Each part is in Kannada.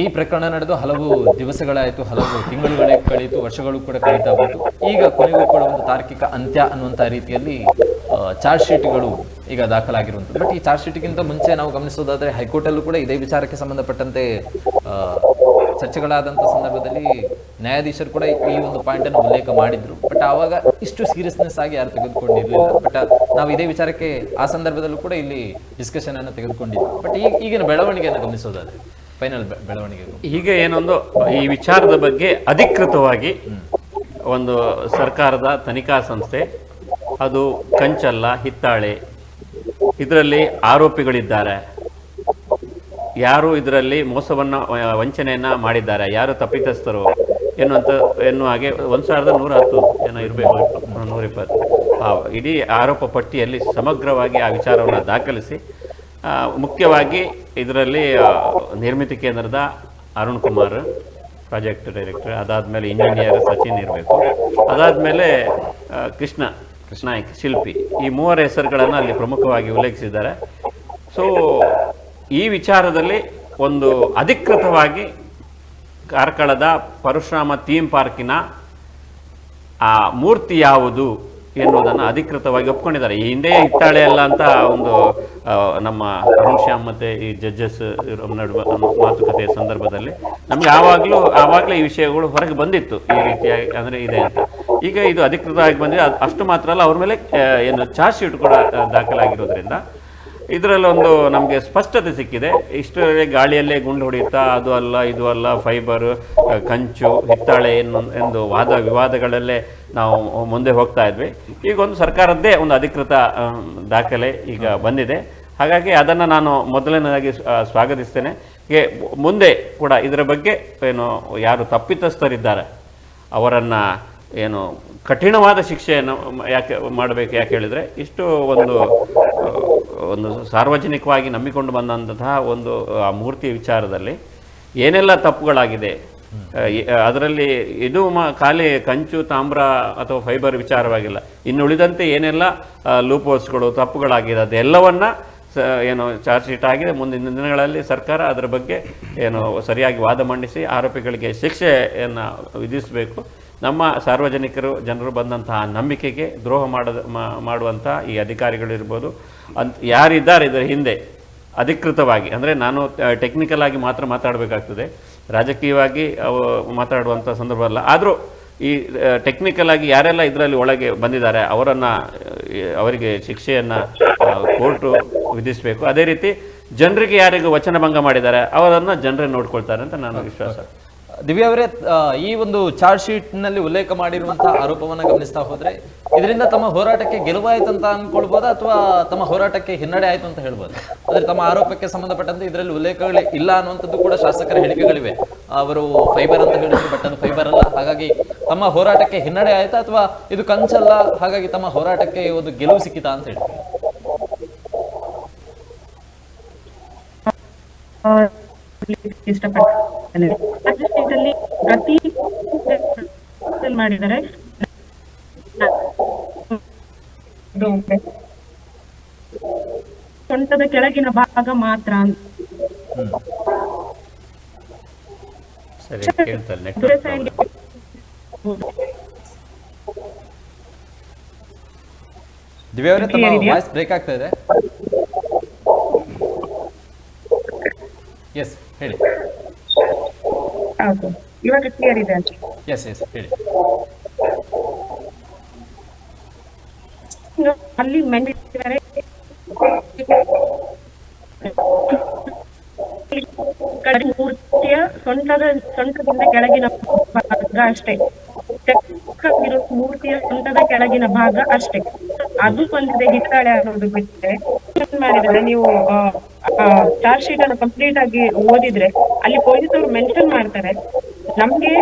ಈ ಪ್ರಕರಣ ನಡೆದು ಹಲವು ದಿವಸಗಳಾಯಿತು, ಹಲವು ತಿಂಗಳುಗಳೇ ಕಳೀತು, ವರ್ಷಗಳು ಕೂಡ ಕಳೀತಾ ಬಂತು. ಈಗ ಕೊನೆಗೂ ಕೂಡ ಒಂದು ತಾರ್ಕಿಕ ಅಂತ್ಯ ಅನ್ನುವಂಥ ರೀತಿಯಲ್ಲಿ ಚಾರ್ಜ್ ಶೀಟ್ಗಳು ಈಗ ದಾಖಲಾಗಿರುವಂಥದ್ದು. ಬಟ್ ಈ ಚಾರ್ಜ್ ಶೀಟ್ಗಿಂತ ಮುಂಚೆ ನಾವು ಗಮನಿಸೋದಾದ್ರೆ ಹೈಕೋರ್ಟಲ್ಲೂ ಕೂಡ ಇದೇ ವಿಚಾರಕ್ಕೆ ಸಂಬಂಧಪಟ್ಟಂತೆ ಚರ್ಚೆಗಳಾದಂಥ ಸಂದರ್ಭದಲ್ಲಿ ನ್ಯಾಯಾಧೀಶರು ಕೂಡ ಈ ಒಂದು ಪಾಯಿಂಟ್ ಅನ್ನು ಉಲ್ಲೇಖ ಮಾಡಿದ್ರು. ಬಟ್ ಆವಾಗ ಇಷ್ಟು ಸೀರಿಯಸ್ನೆಸ್ ಆಗಿ ಯಾರು ತೆಗೆದುಕೊಂಡಿರಲಿಲ್ಲ. ಬಟ್ ನಾವು ಇದೇ ವಿಚಾರಕ್ಕೆ ಆ ಸಂದರ್ಭದಲ್ಲೂ ಕೂಡ ಇಲ್ಲಿ ಡಿಸ್ಕಷನ್ ಅನ್ನು ತೆಗೆದುಕೊಂಡಿದ್ವಿ. ಬಟ್ ಈಗ ಈಗಿನ ಬೆಳವಣಿಗೆಯನ್ನು ಗಮನಿಸೋದಾದ್ರೆ ಫೈನಲ್ ಬೆಳವಣಿಗೆ ಈಗ ಏನೊಂದು, ಈ ವಿಚಾರದ ಬಗ್ಗೆ ಅಧಿಕೃತವಾಗಿ ಒಂದು ಸರ್ಕಾರದ ತನಿಖಾ ಸಂಸ್ಥೆ, ಅದು ಕಂಚಲ್ಲ, ಹಿತ್ತಾಳೆ, ಇದರಲ್ಲಿ ಆರೋಪಿಗಳಿದ್ದಾರೆ. ಯಾರು ಇದರಲ್ಲಿ ಮೋಸವನ್ನು, ವಂಚನೆಯನ್ನು ಮಾಡಿದ್ದಾರೆ, ಯಾರು ತಪ್ಪಿತಸ್ಥರು ಎನ್ನುವಂಥ ಎನ್ನುವ ಹಾಗೆ ಒಂದು ಸಾವಿರದ ನೂರ ಹತ್ತು ಏನೋ ಇರಬೇಕು, ನೂರ ಇಪ್ಪತ್ತು. ಇಡೀ ಆರೋಪ ಪಟ್ಟಿಯಲ್ಲಿ ಸಮಗ್ರವಾಗಿ ಆ ವಿಚಾರವನ್ನು ದಾಖಲಿಸಿ ಮುಖ್ಯವಾಗಿ ಇದರಲ್ಲಿ ನಿರ್ಮಿತಿ ಕೇಂದ್ರದ ಅರುಣ್ ಕುಮಾರ್, ಪ್ರಾಜೆಕ್ಟ್ ಡೈರೆಕ್ಟರ್, ಅದಾದಮೇಲೆ ಇಂಜಿನಿಯರ್ ಸಚಿನ್ ಇರಬೇಕು. ಅದಾದಮೇಲೆ ಕೃಷ್ಣ ನಾಯ್ಕ್ ಶಿಲ್ಪಿ. ಈ ಮೂವರ ಹೆಸರುಗಳನ್ನು ಅಲ್ಲಿ ಪ್ರಮುಖವಾಗಿ ಉಲ್ಲೇಖಿಸಿದ್ದಾರೆ. ಸೊ ಈ ವಿಚಾರದಲ್ಲಿ ಒಂದು ಅಧಿಕೃತವಾಗಿ ಕಾರ್ಕಳದ ಪರಶುರಾಮ ಥೀಮ್ ಪಾರ್ಕಿನ, ಆ, ಮೂರ್ತಿ ಯಾವುದು ಎನ್ನುವುದನ್ನು ಅಧಿಕೃತವಾಗಿ ಒಪ್ಕೊಂಡಿದ್ದಾರೆ. ಈ ಹಿಂದೆ ಇಟ್ಟಾಳೆ ಅಲ್ಲ ಅಂತ ಒಂದು ನಮ್ಮ ಅರುಣ್ ಶ್ಯಾಮ್ ಮತ್ತೆ ಈ ಜಡ್ಜಸ್ ನಡುವೆ ಮಾತುಕತೆಯ ಸಂದರ್ಭದಲ್ಲಿ ನಮ್ಗೆ ಆವಾಗಲೂ ಆವಾಗಲೇ ಈ ವಿಷಯಗಳು ಹೊರಗೆ ಬಂದಿತ್ತು ಈ ರೀತಿಯಾಗಿ ಅಂದ್ರೆ ಇದೆ ಅಂತ. ಈಗ ಇದು ಅಧಿಕೃತವಾಗಿ ಬಂದಿದೆ. ಅಷ್ಟು ಮಾತ್ರ ಅಲ್ಲ, ಅವ್ರ ಮೇಲೆ ಏನು ಚಾರ್ಜ್ ಶೀಟ್ ಕೂಡ ದಾಖಲಾಗಿರೋದ್ರಿಂದ ಇದರಲ್ಲೊಂದು ನಮಗೆ ಸ್ಪಷ್ಟತೆ ಸಿಕ್ಕಿದೆ. ಇಷ್ಟರಲ್ಲೇ ಗಾಳಿಯಲ್ಲೇ ಗುಂಡು ಹೊಡೆಯುತ್ತಾ, ಅದು ಅಲ್ಲ, ಇದು ಅಲ್ಲ, ಫೈಬರ್ ಕಂಚು, ಹಿತ್ತಾಳೆ ಏನು ಎಂದು ವಾದ ವಿವಾದಗಳಲ್ಲೇ ನಾವು ಮುಂದೆ ಹೋಗ್ತಾ ಇದ್ವಿ. ಈಗ ಒಂದು ಸರ್ಕಾರದ್ದೇ ಒಂದು ಅಧಿಕೃತ ದಾಖಲೆ ಈಗ ಬಂದಿದೆ. ಹಾಗಾಗಿ ಅದನ್ನು ನಾನು ಮೊದಲನೇದಾಗಿ ಸ್ವಾಗತಿಸ್ತೇನೆ. ಮುಂದೆ ಕೂಡ ಇದರ ಬಗ್ಗೆ ಏನು, ಯಾರು ತಪ್ಪಿತಸ್ಥರಿದ್ದಾರೆ, ಅವರನ್ನು ಏನು ಕಠಿಣವಾದ ಶಿಕ್ಷೆಯನ್ನು ಯಾಕೆ ಮಾಡಬೇಕು ಯಾಕೆ ಹೇಳಿದರೆ, ಇಷ್ಟು ಒಂದು ಒಂದು ಸಾರ್ವಜನಿಕವಾಗಿ ನಂಬಿಕೊಂಡು ಬಂದಂತಹ ಒಂದು ಆ ಮೂರ್ತಿಯ ವಿಚಾರದಲ್ಲಿ ಏನೆಲ್ಲ ತಪ್ಪುಗಳಾಗಿದೆ? ಅದರಲ್ಲಿ ಇದು ಮ ಖಾಲಿ ಕಂಚು ತಾಮ್ರ ಅಥವಾ ಫೈಬರ್ ವಿಚಾರವಾಗಿಲ್ಲ. ಇನ್ನು ಉಳಿದಂತೆ ಏನೆಲ್ಲ ಲೂಪೋಸ್ಗಳು ತಪ್ಪುಗಳಾಗಿದೆ ಅದೆಲ್ಲವನ್ನ ಸ ಏನು ಚಾರ್ಜ್ ಶೀಟ್ ಆಗಿದೆ. ಮುಂದಿನ ದಿನಗಳಲ್ಲಿ ಸರ್ಕಾರ ಅದರ ಬಗ್ಗೆ ಏನು ಸರಿಯಾಗಿ ವಾದ ಮಂಡಿಸಿ ಆರೋಪಿಗಳಿಗೆ ಶಿಕ್ಷೆಯನ್ನು ವಿಧಿಸಬೇಕು. ನಮ್ಮ ಸಾರ್ವಜನಿಕರು ಜನರು ಬಂದಂತಹ ನಂಬಿಕೆಗೆ ದ್ರೋಹ ಮಾಡದ ಮಾಡುವಂಥ ಈ ಅಧಿಕಾರಿಗಳಿರ್ಬೋದು ಅಂತ ಯಾರಿದ್ದಾರೆ ಇದರ ಹಿಂದೆ ಅಧಿಕೃತವಾಗಿ ಅಂದರೆ ನಾನು ಟೆಕ್ನಿಕಲ್ ಆಗಿ ಮಾತ್ರ ಮಾತಾಡಬೇಕಾಗ್ತದೆ. ರಾಜಕೀಯವಾಗಿ ಅವು ಮಾತಾಡುವಂಥ ಸಂದರ್ಭ ಅಲ್ಲ. ಆದರೂ ಈ ಟೆಕ್ನಿಕಲ್ ಆಗಿ ಯಾರೆಲ್ಲ ಇದರಲ್ಲಿ ಒಳಗೆ ಬಂದಿದ್ದಾರೆ ಅವರನ್ನು ಅವರಿಗೆ ಶಿಕ್ಷೆಯನ್ನು ಕೋರ್ಟು ವಿಧಿಸಬೇಕು. ಅದೇ ರೀತಿ ಜನರಿಗೆ ಯಾರಿಗೂ ವಚನಭಂಗ ಮಾಡಿದ್ದಾರೆ ಅವರನ್ನು ಜನರೇ ನೋಡ್ಕೊಳ್ತಾರೆ ಅಂತ ನಾನು ವಿಶ್ವಾಸ ದಿವ್ಯಾ ಅವರೇ ಈ ಒಂದು ಚಾರ್ಜ್ ಶೀಟ್ನಲ್ಲಿ ಉಲ್ಲೇಖ ಮಾಡಿರುವಂತಹ ಆರೋಪವನ್ನು ಗಮನಿಸ್ತಾ ಹೋದ್ರೆ, ಇದರಿಂದ ತಮ್ಮ ಹೋರಾಟಕ್ಕೆ ಗೆಲುವಾಯ್ತು ಅಂತ ಅನ್ಕೊಳ್ಬೋದಾ ಅಥವಾ ತಮ್ಮ ಹೋರಾಟಕ್ಕೆ ಹಿನ್ನಡೆ ಆಯ್ತು ಅಂತ ಹೇಳ್ಬೋದು? ಅಂದ್ರೆ ತಮ್ಮ ಆರೋಪಕ್ಕೆ ಸಂಬಂಧಪಟ್ಟಂತೆ ಇದರಲ್ಲಿ ಉಲ್ಲೇಖಗಳು ಇಲ್ಲ ಅನ್ನುವಂಥದ್ದು ಕೂಡ ಶಾಸಕರ ಹೇಳಿಕೆಗಳಿವೆ. ಅವರು ಫೈಬರ್ ಅಂತ ಹೇಳಿದ್ರು ಬಟ್ ಅದು ಫೈಬರ್ ಅಲ್ಲ. ಹಾಗಾಗಿ ತಮ್ಮ ಹೋರಾಟಕ್ಕೆ ಹಿನ್ನಡೆ ಆಯ್ತಾ ಅಥವಾ ಇದು ಕಂಚಲ್ಲ? ಹಾಗಾಗಿ ತಮ್ಮ ಹೋರಾಟಕ್ಕೆ ಒಂದು ಗೆಲುವು ಸಿಕ್ಕಿತಾ ಅಂತ ಹೇಳ್ತೀವಿ ಪ್ರತಿ ಮಾಡಿದರೆ ಇದು ಸೊಂಟದ ಕೆಳಗಿನ ಭಾಗ ಮಾತ್ರ. ಸರಿ ಕೇಳ್ತಾರೆ ಅವರೇ ತಮ್ಮ ವಾಯ್ಸ್ ಬ್ರೇಕ್ ಆಗ್ತಾ ಇದೆ. ಎಸ್ ಹೇಳಿ. ಹೌದು ಇವಾಗ ಕ್ಲಿಯರ್ ಇದೆ ಅಂತ. ಎಸ್ ಎಸ್ ಹೇಳಿ. ಅಲ್ಲಿ ಮೆಂಡಿದ್ದಾರೆ ಮೂರ್ತಿಯ ಸೊಂಟದ ಸೊಂಟದಿಂದ ಕೆಳಗಿನ ಭಾಗ ಅಷ್ಟೇ. ಚಕ್ಕಿರೋ ಮೂರ್ತಿಯ ಸೊಂಟದ ಕೆಳಗಿನ ಭಾಗ ಅಷ್ಟೇ. ಅದು ಬಂದಿದೆ ಹಿತ್ತಾಳೆ ಅನ್ನೋದು ಬಿಟ್ಟರೆ ಮಾಡಿದ್ರೆ ನೀವು ಚಾರ್ಜ್ ಶೀಟ್ ಅನ್ನು ಕಂಪ್ಲೀಟ್ ಆಗಿ ಓದಿದ್ರೆ ಅಲ್ಲಿ ಪೊಲೀಸ್ ಅವರು ಮೆನ್ಷನ್ ಮಾಡ್ತಾರೆ. ನಮ್ಗೆ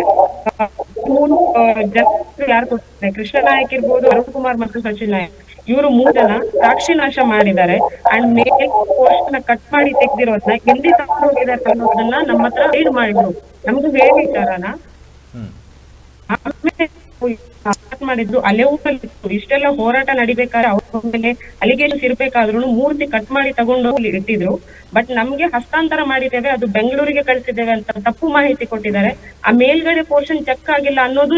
ಯಾರು ಕೊಡ್ತಾರೆ? ಕೃಷ್ಣ ನಾಯಕ್ ಇರ್ಬೋದು ಅರುಣ್ ಕುಮಾರ್ ಮತ್ತು ಸಚಿನ್ ನಾಯಕ್. ಇವರು ಮೂರು ಜನ ಸಾಕ್ಷಿ ನಾಶ ಮಾಡಿದ್ದಾರೆ. ಅಂಡ್ ಮೇಲೆ ಪೋಸ್ಟ್ ಕಟ್ ಮಾಡಿ ತೆಗ್ದಿರೋದನ್ನ ಎಲ್ಲಿ ತಗೊಂಡು ಹೋಗಿದ್ದಾರೆ ಅನ್ನೋದನ್ನ ನಮ್ಮ ಹತ್ರ ರೈಡ್ ಮಾಡಿದ್ರು. ನಮ್ದು ಹೇಳಿದ್ದಾರನ ಹ್ಮ್. ಆಮೇಲೆ ಮಾಡಿದ್ರು ಅಲ್ಲೇ ಊರಲ್ಲಿ ಇಷ್ಟೆಲ್ಲ ಹೋರಾಟ ನಡಿಬೇಕಾದ್ರೆ ಅವ್ರ ಮೇಲೆ ಅಲಿಗೇಷನ್ಸ್ ಇರ್ಬೇಕಾದ್ರು ಮೂರ್ತಿ ಕಟ್ ಮಾಡಿ ತಗೊಂಡು ಇಟ್ಟಿದ್ರು. ಬಟ್ ನಮ್ಗೆ ಹಸ್ತಾಂತರ ಮಾಡಿದ್ದೇವೆ ಅದು ಬೆಂಗಳೂರಿಗೆ ಕಳಿಸಿದ್ದೇವೆ ಅಂತ ತಪ್ಪು ಮಾಹಿತಿ ಕೊಟ್ಟಿದ್ದಾರೆ. ಆ ಮೇಲ್ಗಡೆ ಪೋರ್ಷನ್ ಚೆಕ್ ಆಗಿಲ್ಲ ಅನ್ನೋದು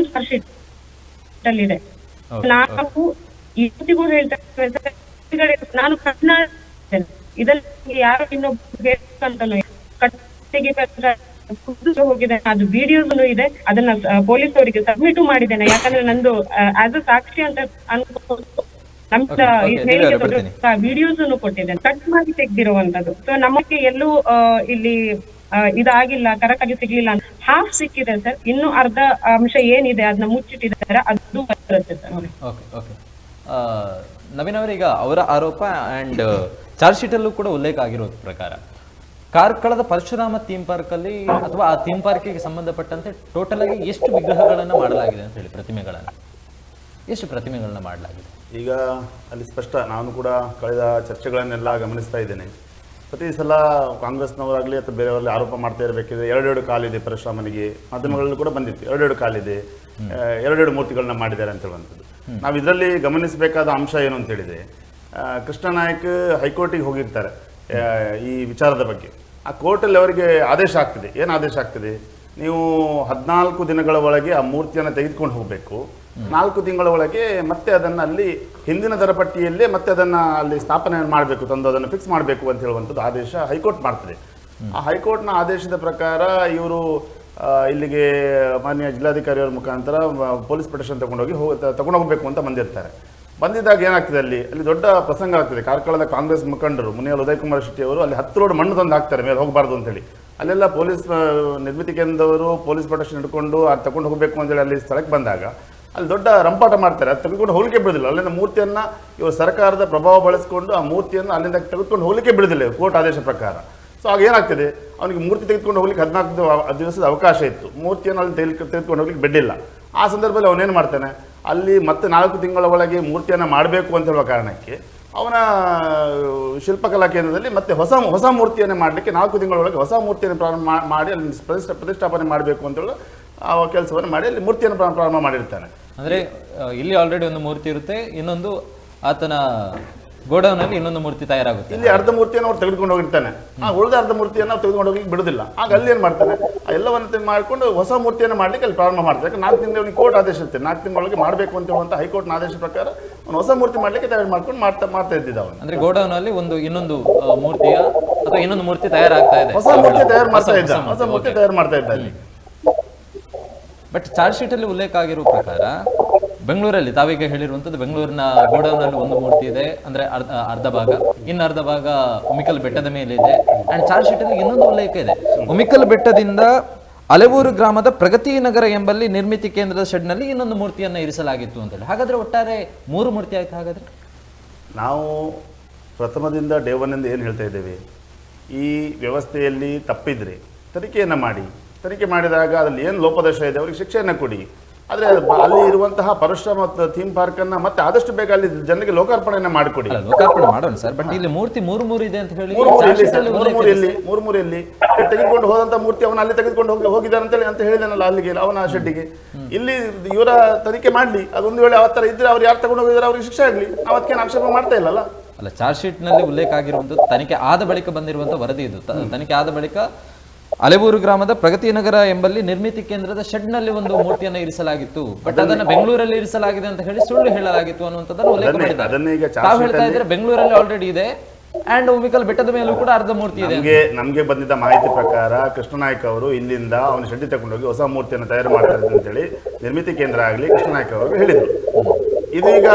ಇದೆ ನಾವು ಇವತ್ತಿಗೂ ಹೇಳ್ತಾರೆ ನಾನು ಕರ್ನಾಟಕ ಇದನ್ನ ಯಾರು ಇನ್ನೊಬ್ರು ಕುದ್ದು ಹೋಗಿದೆ. ಅದು ವಿಡಿಯೋಸ್ನು ಇದೆ. ಅದನ್ನ ಪೊಲೀಸ್ ಅವರಿಗೆ ಸಬ್ಮಿಟ್ ಮಾಡಿದ್ದೇನೆ. ಯಾಕಂದ್ರೆ ನಂದು ಆಸ್ ಅ ಸಾಕ್ಷಿ ಅಂತ ಅನ್ಕೊಂಡು. ವಿಡಿಯೋಸ್ ಕೊಟ್ಟಿದ್ದೇನೆ. ಕಟ್ ಮಾಡಿ ತೆಗ್ದಿರುವಂತದ್ದು ಸೊ ನಮಗೆ ಎಲ್ಲೂ ಇಲ್ಲಿ ಇದಾಗಿಲ್ಲ ಕರೆಕ್ಟ್ ಸಿಗ್ಲಿಲ್ಲ ಸಿಗ್ಲಿಲ್ಲ ಹಾಫ್ ಸಿಕ್ಕಿದೆ ಸರ್ ಇನ್ನು ಅರ್ಧ ಅಂಶ ಏನಿದೆ ಅದನ್ನ ಮುಚ್ಚಿಟ್ಟಿದ್ದಾರೆ ಅದು ಬರುತ್ತೆ ಸರ್ ನವೀನ್ ಅವರೀಗ ಅವರ ಆರೋಪ ಅಂಡ್ ಚಾರ್ಜ್ ಶೀಟ್ ಅಲ್ಲೂ ಕೂಡ ಉಲ್ಲೇಖ ಆಗಿರೋ ಪ್ರಕಾರ. ಕಾರ್ಕಳದ ಪರಶುರಾಮ ಥೀಮ್ ಪಾರ್ಕ್ ಅಲ್ಲಿ ಅಥವಾ ಆ ಥೀಮ್ ಪಾರ್ಕಿಗೆ ಸಂಬಂಧಪಟ್ಟಂತೆ ಟೋಟಲ್ ಆಗಿ ಎಷ್ಟು ವಿಗ್ರಹಗಳನ್ನು ಮಾಡಲಾಗಿದೆ ಅಂತ ಹೇಳಿ ಪ್ರತಿಮೆಗಳನ್ನು. ಎಷ್ಟು ಪ್ರತಿಮೆಗಳನ್ನ ಮಾಡಲಾಗಿದೆ? ಈಗ ಅಲ್ಲಿ ಸ್ಪಷ್ಟ ನಾನು ಕೂಡ ಕಳೆದ ಚರ್ಚೆಗಳನ್ನೆಲ್ಲ ಗಮನಿಸ್ತಾ ಇದ್ದೇನೆ. ಪ್ರತಿ ಸಲ ಕಾಂಗ್ರೆಸ್ನವರಾಗಲಿ ಅಥವಾ ಬೇರೆಯವರಲ್ಲಿ ಆರೋಪ ಮಾಡ್ತಾ ಇರಬೇಕಿದ್ರೆ ಎರಡೆರಡು ಕಾಲಿದೆ ಪರಶುರಾಮನಿಗೆ. ಮಾಧ್ಯಮಗಳಲ್ಲಿ ಕೂಡ ಬಂದಿತ್ತು ಎರಡೆರಡು ಕಾಲಿದೆ ಎರಡೆರಡು ಮೂರ್ತಿಗಳನ್ನ ಮಾಡಿದ್ದಾರೆ ಅಂತ ಹೇಳುವಂಥದ್ದು ನಾವು ಇದರಲ್ಲಿ ಗಮನಿಸಬೇಕಾದ ಅಂಶ ಏನು ಅಂತ ಹೇಳಿದೆ ಕೃಷ್ಣ ನಾಯಕ್ ಹೈಕೋರ್ಟಿಗೆ ಹೋಗಿರ್ತಾರೆ ಈ ವಿಚಾರದ ಬಗ್ಗೆ. ಆ ಕೋರ್ಟಲ್ಲಿ ಅವರಿಗೆ ಆದೇಶ ಆಗ್ತಿದೆ. ಏನು ಆದೇಶ ಆಗ್ತಿದೆ? ನೀವು ಹದಿನಾಲ್ಕು ದಿನಗಳ ಒಳಗೆ ಆ ಮೂರ್ತಿಯನ್ನು ತೆಗೆದುಕೊಂಡು ಹೋಗಬೇಕು. ನಾಲ್ಕು ತಿಂಗಳ ಒಳಗೆ ಮತ್ತೆ ಅದನ್ನು ಅಲ್ಲಿ ಹಿಂದಿನ ದರ ಪಟ್ಟಿಯಲ್ಲೇ ಮತ್ತೆ ಅದನ್ನು ಅಲ್ಲಿ ಸ್ಥಾಪನೆ ಮಾಡಬೇಕು, ತಂದು ಅದನ್ನು ಫಿಕ್ಸ್ ಮಾಡಬೇಕು ಅಂತ ಹೇಳುವಂಥದ್ದು ಆದೇಶ ಹೈಕೋರ್ಟ್ ಮಾಡ್ತದೆ. ಆ ಹೈಕೋರ್ಟ್ನ ಆದೇಶದ ಪ್ರಕಾರ ಇವರು ಇಲ್ಲಿಗೆ ಮಾನ್ಯ ಜಿಲ್ಲಾಧಿಕಾರಿಯವರ ಮುಖಾಂತರ ಪೊಲೀಸ್ ಪ್ರೊಟೆಕ್ಷನ್ ತಗೊಂಡೋಗಿ ಹೋಗಿ, ತಗೊಂಡೋಗ್ಬೇಕು ಅಂತ ಬಂದಿರ್ತಾರೆ ಬಂದಿದ್ದಾಗ ಏನಾಗ್ತದೆ ಅಲ್ಲಿ? ಅಲ್ಲಿ ದೊಡ್ಡ ಪ್ರಸಂಗ ಆಗ್ತದೆ. ಕಾರ್ಕಳದ ಕಾಂಗ್ರೆಸ್ ಮುಖಂಡರು ಮುನಿಯಲ್ ಉದಯ್ ಕುಮಾರ್ ಶೆಟ್ಟಿ ಅವರು ಅಲ್ಲಿ ಹತ್ತು ರೋಡ್ ಮಣ್ಣು ತಂದು ಹಾಕ್ತಾರೆ ಮೇಲೆ ಹೋಗಬಾರ್ದು ಅಂತೇಳಿ ಅಲ್ಲೆಲ್ಲ ಪೊಲೀಸ್ ನಿರ್ಮಿತಿ ಕೇಂದ್ರದವರು, ಪೊಲೀಸ್ ಪ್ರೊಟೆಕ್ಷನ್ ಹಿಡ್ಕೊಂಡು ಅದು ತಗೊಂಡು ಹೋಗಬೇಕು ಅಂತೇಳಿ ಅಲ್ಲಿ ಸ್ಥಳಕ್ಕೆ ಬಂದಾಗ ಅಲ್ಲಿ ದೊಡ್ಡ ರಂಪಾಟ ಮಾಡ್ತಾರೆ. ಅದು ತೆಗೆದುಕೊಂಡು ಹೋಗ್ಲಿಕ್ಕೆ ಬಿಡೋದಿಲ್ಲ. ಅಲ್ಲಿಂದ ಮೂರ್ತಿಯನ್ನು ಇವರು ಸರ್ಕಾರದ ಪ್ರಭಾವ ಬಳಸಿಕೊಂಡು ಆ ಮೂರ್ತಿಯನ್ನು ಅಲ್ಲಿಂದ ತೆಗೆದುಕೊಂಡು ಹೋಲಿಕೆ ಬಿಡೋದಿಲ್ಲ ಕೋರ್ಟ್ ಆದೇಶ ಪ್ರಕಾರ. ಸೊ ಆಗ ಏನಾಗ್ತದೆ? ಅವನಿಗೆ ಮೂರ್ತಿ ತೆಗೆದುಕೊಂಡು ಹೋಗ್ಲಿಕ್ಕೆ ಹದಿನಾಲ್ಕು ದಿವಸದ ಅವಕಾಶ ಇತ್ತು. ಮೂರ್ತಿಯನ್ನು ಅಲ್ಲಿ ತೆಗೆದು ತೆಗೆದುಕೊಂಡು ಹೋಗ್ಲಿಕ್ಕೆ ಬಿಡ್ಡಿಲ್ಲ ಆ ಸಂದರ್ಭದಲ್ಲಿ ಅವನೇನು ಮಾಡ್ತಾನೆ? ಅಲ್ಲಿ ಮತ್ತೆ ನಾಲ್ಕು ತಿಂಗಳ ಒಳಗೆ ಮೂರ್ತಿಯನ್ನು ಮಾಡಬೇಕು ಅಂತ ಹೇಳುವ ಕಾರಣಕ್ಕೆ ಅವನ ಶಿಲ್ಪಕಲಾ ಕೇಂದ್ರದಲ್ಲಿ ಮತ್ತೆ ಹೊಸ ಹೊಸ ಮೂರ್ತಿಯನ್ನು ಮಾಡಲಿಕ್ಕೆ ನಾಲ್ಕು ತಿಂಗಳ ಒಳಗೆ ಹೊಸ ಮೂರ್ತಿಯನ್ನು ಪ್ರಾರಂಭ ಮಾಡಿ ಅಲ್ಲಿ ಪ್ರತಿಷ್ಠಾ, ಪ್ರತಿಷ್ಠಾಪನೆ ಮಾಡಬೇಕು ಅಂತ ಹೇಳಿ ಆ, ಕೆಲಸವನ್ನು ಮಾಡಿ ಅಲ್ಲಿ ಮೂರ್ತಿಯನ್ನು ಪ್ರಾ- ಪ್ರಾರಂಭ ಮಾಡಿರ್ತಾನೆ. ಅಂದರೆ ಇಲ್ಲಿ ಆಲ್ರೆಡಿ ಒಂದು ಮೂರ್ತಿ ಇರುತ್ತೆ. ಇನ್ನೊಂದು ಆತನ ಗೋಡೌನ್ ಅಲ್ಲಿ ಇನ್ನೊಂದು ಮೂರ್ತಿ ತಯಾರಾಗುತ್ತೆ. ಇಲ್ಲಿ ಅರ್ಧ ಮೂರ್ತಿಯನ್ನು ಅವ್ರು ತೆಗೆದುಕೊಂಡು ಹೋಗಿರ್ತಾನೆ. ಆ ಉಳಿದ ಅರ್ಧ ಮೂರ್ತಿಯನ್ನು ತೆಗೆದುಕೊಂಡು ಹೋಗಿ ಬಿಡುದಿಲ್ಲ. ಆಗ ಅಲ್ಲಿ ಏನು ಮಾಡ್ತಾನೆ? ಆ ಎಲ್ಲವನ್ನು ಮಾಡಿಕೊಂಡು ಹೊಸ ಮೂರ್ತಿಯನ್ನು ಮಾಡ್ಲಿಕ್ಕೆ ಅಲ್ಲಿ ಪ್ರಾರಂಭ ಮಾಡ್ತಾರೆ ಯಾಕಂದ್ರೆ ನಾಲ್ಕು ತಿಂಗಳಿಗೆ ಕೋರ್ಟ್ ಆದೇಶ ಇರುತ್ತೆ. ನಾಲ್ಕು ತಿಂಗಳೊಳಗೆ ಮಾಡಬೇಕು ಅಂತ ಹೈಕೋರ್ಟ್ ಹೈಕೋರ್ಟ್ನ ಆದೇಶ ಪ್ರಕಾರ ಒಂದು ಹೊಸ ಮೂರ್ತಿ ಮಾಡ್ಲಿಕ್ಕೆ ತಯಾರು ಮಾಡ್ಕೊಂಡು ಮಾಡ್ತಾ ಮಾಡ್ತಾ ಇದ್ದಿದ್ದ ಅವನು. ಅಂದ್ರೆ ಗೋಡೌನ್ ಅಲ್ಲಿ ಒಂದು ಇನ್ನೊಂದು ಮೂರ್ತಿಯ ಅಥವಾ ಇನ್ನೊಂದು ಮೂರ್ತಿ ತಯಾರಾಗ್ತಾ ಇದೆ. ಹೊಸ ಮೂರ್ತಿ ತಯಾರು ಮಾಡ್ತಾ ಇದ್ದ. ಹೊಸ ಮೂರ್ತಿ ತಯಾರು ಮಾಡ್ತಾ ಇದ್ದ ಅಲ್ಲಿ. ಬಟ್ ಚಾರ್ಜ್ ಶೀಟ್ ಅಲ್ಲಿ ಉಲ್ಲೇಖ ಆಗಿರುವ ಪ್ರಕಾರ ಬೆಂಗಳೂರಲ್ಲಿ ತಾವೀಗ ಹೇಳಿರುವಂತದ್ದು ಬೆಂಗಳೂರಿನ ಗೋಡೌನ್ ಅಲ್ಲಿ ಒಂದು ಮೂರ್ತಿ ಇದೆ, ಅಂದ್ರೆ ಅರ್ಧ ಅರ್ಧ ಭಾಗ. ಇನ್ನು ಅರ್ಧ ಭಾಗ ಉಮಿಕಲ್ ಬೆಟ್ಟದ ಮೇಲೆ ಇದೆ. ಅಂಡ್ ಚಾರ್ಜ್ ಶೀಟ್ ಅಲ್ಲಿ ಇನ್ನೊಂದು ಉಲ್ಲೇಖ ಇದೆ. ಉಮಿಕಲ್ ಬೆಟ್ಟದಿಂದ ಅಲೆವೂರು ಗ್ರಾಮದ ಪ್ರಗತಿ ನಗರ ಎಂಬಲ್ಲಿ ನಿರ್ಮಿತಿ ಕೇಂದ್ರದ ಶೆಡ್ನಲ್ಲಿ ಇನ್ನೊಂದು ಮೂರ್ತಿಯನ್ನ ಇರಿಸಲಾಗಿತ್ತು ಅಂತ ಹೇಳಿ ಹಾಗಾದ್ರೆ ಒಟ್ಟಾರೆ ಮೂರು ಮೂರ್ತಿ ಆಯಿತು ಹಾಗಾದ್ರೆ? ನಾವು ಪ್ರಥಮದಿಂದ ಡೇ ಒನ್ನಿಂದ ಏನು ಹೇಳ್ತಾ ಇದ್ದೇವೆ? ಈ ವ್ಯವಸ್ಥೆಯಲ್ಲಿ ತಪ್ಪಿದ್ರೆ ತನಿಖೆಯನ್ನು ಮಾಡಿ. ತನಿಖೆ ಮಾಡಿದಾಗ ಅದರಲ್ಲಿ ಏನು ಲೋಪದೋಷ ಇದೆ? ಅವರಿಗೆ ಶಿಕ್ಷೆಯನ್ನು ಕೊಡಿ. ಆದರೆ ಅಲ್ಲಿ ಇರುವಂತಹ ಪರಶುರಾಮ ಥೀಮ್ ಪಾರ್ಕನ್ನು ಮತ್ತೆ ಆದಷ್ಟು ಬೇಗ ಅಲ್ಲಿ ಜನರಿಗೆ ಲೋಕಾರ್ಪಣೆಯನ್ನ ಮಾಡಿಕೊಡಿ. ಲೋಕಾರ್ಪಣೆ ಮಾಡೋಣ ಸರ್ ಬಟ್ ಇಲ್ಲಿ ಮೂರ್ತಿ ಮೂರು ಮೂರು ಇದೆ ಅಂತ ಹೇಳಿ ಮೂರು ಮೂರು ಮೂರು ಮೂರು ಇಲ್ಲಿ ಮೂರು ಮೂರು ತೆಗೆದುಕೊಂಡು ಹೋದಂತ ಮೂರ್ತಿ ಅವನ ಅಲ್ಲಿ ತೆಗೆದುಕೊಂಡು ಹೋಗಿ ಹೋಗಿದ್ದಾನೆ ಅಂತೇಳಿ ಅಂತ ಹೇಳಿದಾನಲ್ಲ ಅಲ್ಲಿಗೆ ಅವನ ಶೆಡ್ಡಿಗೆ. ಇಲ್ಲಿ ಇವರ ತನಿಖೆ ಮಾಡ್ಲಿ ಅದೊಂದು ವೇಳೆ ಅವತ್ತರ ಇದ್ರೆ ಅವ್ರು ಯಾರು ತಗೊಂಡು ಹೋಗಿದ್ರೆ ಅವ್ರಿಗೆ ಶಿಕ್ಷೆ ಆಗ್ಲಿ. ನಾವು ಅದಕ್ಕೇನು ಆಕ್ಷೇಪ ಮಾಡ್ತಾ ಇಲ್ಲಲ್ಲ? ಅಲ್ಲ ಚಾರ್ಜ್ ಶೀಟ್ನಲ್ಲಿ ಉಲ್ಲೇಖ ಆಗಿರುವಂತ ತನಿಖೆ ಆದ ಬಳಿಕ ಬಂದಿರುವಂತ ವರದಿ ಇದು. ತನಿಖೆ ಆದ ಬಳಿಕ ಅಲೆಬೂರು ಗ್ರಾಮದ ಪ್ರಗತಿ ನಗರ ಎಂಬಲ್ಲಿ ನಿರ್ಮಿತಿ ಕೇಂದ್ರದ ಶೆಡ್ನಲ್ಲಿ ಒಂದು ಮೂರ್ತಿಯನ್ನು ಇರಿಸಲಾಗಿತ್ತು. ಬಟ್ ಅದನ್ನ ಬೆಂಗಳೂರಲ್ಲಿ ಇರಿಸಲಾಗಿದೆ ಅಂತ ಹೇಳಿ ಸುಳ್ಳು ಹೇಳಲಾಗಿತ್ತು ಅನ್ನುವಂಥದ್ದನ್ನು ಉಲ್ಲೇಖ ಮಾಡಿದ್ದಾರೆ. ತಾವು ಹೇಳ್ತಾ ಇದ್ರೆ ಬೆಂಗಳೂರಲ್ಲಿ ಆಲ್ರೆಡಿ ಇದೆ ಅಂಡ್ ಉಮಿಕಲ್ ಬೆಟ್ಟದ ಮೇಲೂ ಕೂಡ ಅರ್ಧ ಮೂರ್ತಿ ಇದೆ ನಮಗೆ ನಮಗೆ ಬಂದಿದ್ದ ಮಾಹಿತಿ ಪ್ರಕಾರ ಕೃಷ್ಣನಾಯ್ಕ ಅವರು ಇಲ್ಲಿಂದ ಅವನ ಶೆಡ್ಡಿ ತಗೊಂಡೋಗಿ ಹೊಸ ಮೂರ್ತಿಯನ್ನು ತಯಾರು ಮಾಡ್ತಾರೆ ಅಂತೇಳಿ ನಿರ್ಮಿತಿ ಕೇಂದ್ರ ಆಗಲಿ ಕೃಷ್ಣನಾಯ್ಕ ಅವರು ಹೇಳಿದರು. ಇದು ಈಗ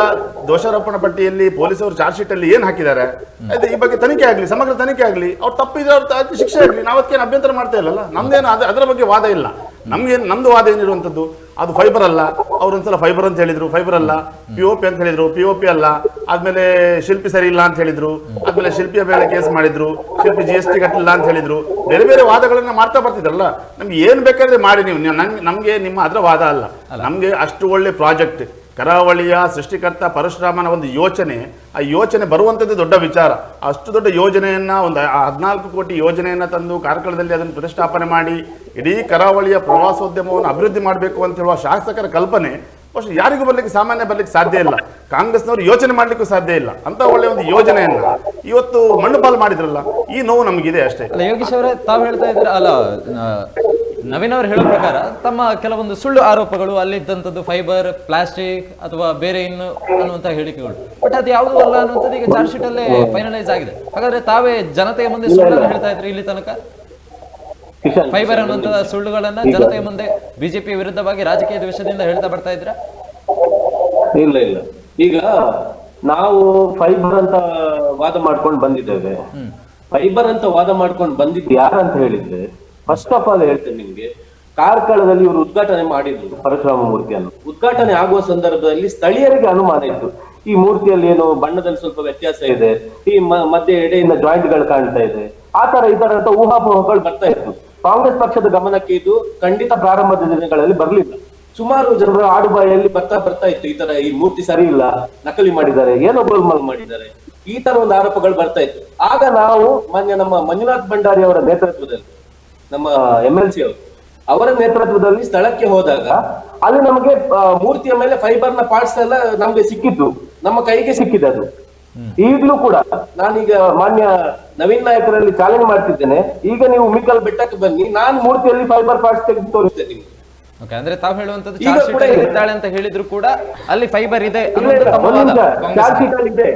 ದೋಷಾರೋಪಣ ಪಟ್ಟಿಯಲ್ಲಿ ಪೊಲೀಸರು ಚಾರ್ಜ್ ಶೀಟ್ ಅಲ್ಲಿ ಏನ್ ಹಾಕಿದ್ದಾರೆ? ಅದೇ ಈ ಬಗ್ಗೆ ತನಿಖೆ ಆಗಲಿ ಸಮಗ್ರ ತನಿಖೆ ಆಗಲಿ ಅವ್ರು ತಪ್ಪಿದ್ರೆ ಅವ್ರ ಶಿಕ್ಷೆ ಆಗಲಿ ನಾವು ಅದಕ್ಕೇನು ಅಭ್ಯಂತರ ಮಾಡ್ತಾ ಇಲ್ಲಲ್ಲ? ನಮ್ದೇನು ಅದ್ರ ಅದರ ಬಗ್ಗೆ ವಾದ ಇಲ್ಲ. ನಮ್ಗೇನು ನಮ್ದು ವಾದ ಏನಿರುವಂತದ್ದು ಅದು ಫೈಬರ್ ಅಲ್ಲ. ಅವ್ರು ಒಂದ್ಸಲ ಫೈಬರ್ ಅಂತ ಹೇಳಿದ್ರು ಫೈಬರ್ ಅಲ್ಲ. ಪಿ ಒ ಪಿ ಅಂತ ಹೇಳಿದ್ರು ಪಿ ಒ ಪಿ ಅಲ್ಲ. ಆದ್ಮೇಲೆ ಶಿಲ್ಪಿ ಸರಿ ಇಲ್ಲ ಅಂತ ಹೇಳಿದ್ರು. ಆದ್ಮೇಲೆ ಶಿಲ್ಪಿಯ ಮೇಲೆ ಕೇಸ್ ಮಾಡಿದ್ರು. ಶಿಲ್ಪಿ ಜಿ ಎಸ್ ಟಿ ಕಟ್ಟಿಲ್ಲ ಅಂತ ಹೇಳಿದ್ರು. ಬೇರೆ ಬೇರೆ ವಾದಗಳನ್ನ ಮಾಡ್ತಾ ಬರ್ತಿದ್ರಲ್ಲ? ನಮ್ಗೆ ಏನ್ ಬೇಕಾದ್ರೆ ಮಾಡಿ ನೀವು. ನಮ್ಗೆ ನಿಮ್ಮ ಅದ್ರ ವಾದ ಅಲ್ಲ. ನಮ್ಗೆ ಅಷ್ಟು ಒಳ್ಳೆ ಪ್ರಾಜೆಕ್ಟ್ ಕರಾವಳಿಯ ಸೃಷ್ಟಿಕರ್ತ ಪರಶುರಾಮನ ಒಂದು ಯೋಚನೆ, ಆ ಯೋಚನೆ ಬರುವಂಥದ್ದು ದೊಡ್ಡ ವಿಚಾರ. ಅಷ್ಟು ದೊಡ್ಡ ಯೋಜನೆಯನ್ನ ಒಂದು ಹದಿನಾಲ್ಕು ಕೋಟಿ ಯೋಜನೆಯನ್ನ ತಂದು ಕಾರ್ಕಳದಲ್ಲಿ ಅದನ್ನು ಪ್ರತಿಷ್ಠಾಪನೆ ಮಾಡಿ, ಇಡೀ ಕರಾವಳಿಯ ಪ್ರವಾಸೋದ್ಯಮವನ್ನು ಅಭಿವೃದ್ಧಿ ಮಾಡಬೇಕು ಅಂತ ಹೇಳುವ ಶಾಸಕರ ಕಲ್ಪನೆ, ಬಹುಶಃ ಯಾರಿಗೂ ಬರ್ಲಿಕ್ಕೆ ಸಾಮಾನ್ಯ ಬರ್ಲಿಕ್ಕೆ ಸಾಧ್ಯ ಇಲ್ಲ. ಕಾಂಗ್ರೆಸ್ನವರು ಯೋಚನೆ ಮಾಡ್ಲಿಕ್ಕೂ ಸಾಧ್ಯ ಇಲ್ಲ. ಅಂತ ಒಳ್ಳೆ ಒಂದು ಯೋಜನೆಯನ್ನ ಇವತ್ತು ಮಣ್ಣು ಪಾಲು ಮಾಡಿದ್ರಲ್ಲ, ಈ ನೋವು ನಮಗಿದೆ ಅಷ್ಟೇ. ಯೋಗೀಶ್ ಅವರೇ, ತಾವು ಹೇಳ್ತಾ ಇದ್ರ ಅಲ್ಲ ನವೀನ್ ಅವರು ಹೇಳೋ ಪ್ರಕಾರ ತಮ್ಮ ಕೆಲವೊಂದು ಸುಳ್ಳು ಆರೋಪಗಳು ಅಲ್ಲಿದ್ದಂಥದ್ದು ಫೈಬರ್ ಪ್ಲಾಸ್ಟಿಕ್ ಅಥವಾ ಬೇರೆ ಇನ್ನು ಅನ್ನುವಂತಹ ಹೇಳಿಕೆಗಳು. ಬಟ್ ಅದು ಯಾವುದು ಅಲ್ಲ ಅನ್ನುವಂಥದ್ದು ಈಗ ಚಾರ್ಜ್ ಶೀಟ್ ಅಲ್ಲೇ ಫೈನಲೈಸ್ ಆಗಿದೆ. ಹಾಗಾದ್ರೆ ತಾವೇ ಜನತೆಯ ಮುಂದೆ ಸುಳ್ಳನ್ನು ಹೇಳ್ತಾ ಇದ್ರಿ ಇಲ್ಲಿ ತನಕ? ಫೈಬರ್ ಅನ್ನುವಂತಹ ಸುಳ್ಳುಗಳನ್ನ ಜನತೆಯ ಮುಂದೆ ಬಿಜೆಪಿ ವಿರುದ್ಧವಾಗಿ ರಾಜಕೀಯ ದ್ವೇಷದಿಂದ ಹೇಳ್ತಾ ಬರ್ತಾ ಇದ್ರ ಇಲ್ಲ ಇಲ್ಲ. ಈಗ ನಾವು ಫೈಬರ್ ಅಂತ ವಾದ ಮಾಡ್ಕೊಂಡು ಬಂದಿದ್ದೇವೆ. ಫೈಬರ್ ಅಂತ ವಾದ ಮಾಡ್ಕೊಂಡು ಬಂದಿದ್ದು ಯಾರಂತ ಹೇಳಿದ್ರೆ ಫಸ್ಟ್ ಆಫ್ ಆಲ್ ಹೇಳ್ತೇನೆ ನಿಮ್ಗೆ ಕಾರ್ಕಳದಲ್ಲಿ ಇವರು ಉದ್ಘಾಟನೆ ಮಾಡಿದ್ರು. ಪರಶುರಾಮ ಮೂರ್ತಿಯನ್ನು. ಉದ್ಘಾಟನೆ ಆಗುವ ಸಂದರ್ಭದಲ್ಲಿ ಸ್ಥಳೀಯರಿಗೆ ಅನುಮಾನ ಇತ್ತು. ಈ ಮೂರ್ತಿಯಲ್ಲಿ ಏನು ಬಣ್ಣದಲ್ಲಿ ಸ್ವಲ್ಪ ವ್ಯತ್ಯಾಸ ಇದೆ. ಈ ಮ- ಮಧ್ಯೆ ಎಡೆಯಿಂದ ಜಾಯಿಂಟ್ಗಳು ಕಾಣ್ತಾ ಇದೆ. ಆ ತರ ಈ ತರ ಅಂತ ಊಹಾಪೋಹಗಳು ಬರ್ತಾ ಇತ್ತು. ಕಾಂಗ್ರೆಸ್ ಪಕ್ಷದ ಗಮನಕ್ಕೆ ಇದು ಖಂಡಿತ ಪ್ರಾರಂಭದ ದಿನಗಳಲ್ಲಿ ಬರಲಿಲ್ಲ. ಸುಮಾರು ಜನರು ಆಡುಬಾಯಲ್ಲಿ ಬರ್ತಾ ಬರ್ತಾ ಇತ್ತು. ಈ ತರ ಈ ಮೂರ್ತಿ ಸರಿ ಇಲ್ಲ ನಕಲಿ ಮಾಡಿದ್ದಾರೆ ಏನೋ ಗೋಲ್ಮಾಲ್ ಮಾಡಿದ್ದಾರೆ. ಈ ತರ ಒಂದು ಆರೋಪಗಳು ಬರ್ತಾ ಇತ್ತು. ಆಗ ನಾವು ಮಾನ್ಯ ನಮ್ಮ ಮಂಜುನಾಥ್ ಭಂಡಾರಿ ಅವರ ನೇತೃತ್ವದಲ್ಲಿ ನಮ್ಮ ಎಂ ಎಲ್ ಸಿ ಅವರು. ಅವರ ನೇತೃತ್ವದಲ್ಲಿ ಸ್ಥಳಕ್ಕೆ ಹೋದಾಗ ಅಲ್ಲಿ ನಮಗೆ ಮೂರ್ತಿಯ ಮೇಲೆ ಫೈಬರ್ನ ಪಾರ್ಟ್ಸ್ ಎಲ್ಲ ನಮ್ಗೆ ಸಿಕ್ಕಿದ್ದು. ನಮ್ಮ ಕೈಗೆ ಸಿಕ್ಕಿದೆ ಅದು. ಈಗಲೂ ಕೂಡ ನಾನೀಗ ಮಾನ್ಯ ನವೀನ್ ನಾಯಕರಲ್ಲಿ ಚಾಲೆಂಜ್ ಮಾಡ್ತಿದ್ದೇನೆ. ಈಗ ನೀವು ಮಿಕಲ್ ಬೆಟ್ಟಕ್ಕೆ ಬನ್ನಿ. ನಾನು ಮೂರ್ತಿಯಲ್ಲಿ ಫೈಬರ್ ಪಾರ್ಟ್ಸ್ ತೆಗೆದು ತೋರಿಸ್ತೇನೆ ನಿಮ್ಗೆ. ಓಕೆ ಅಂದ್ರೆ ತಾವು ಹೇಳುವಂತದ್ದು ಚಾರ್ಜ್ ಶೀಟ್. ಇದ್ದಾಳೆ ಅಂತ ಹೇಳಿದ್ರು ಕೂಡ ಅಲ್ಲಿ ಫೈಬರ್ ಇದೆ ಚಾರ್ಜ್ ಶೀಟ್ ಅಲ್ಲಿ ಇದೆ.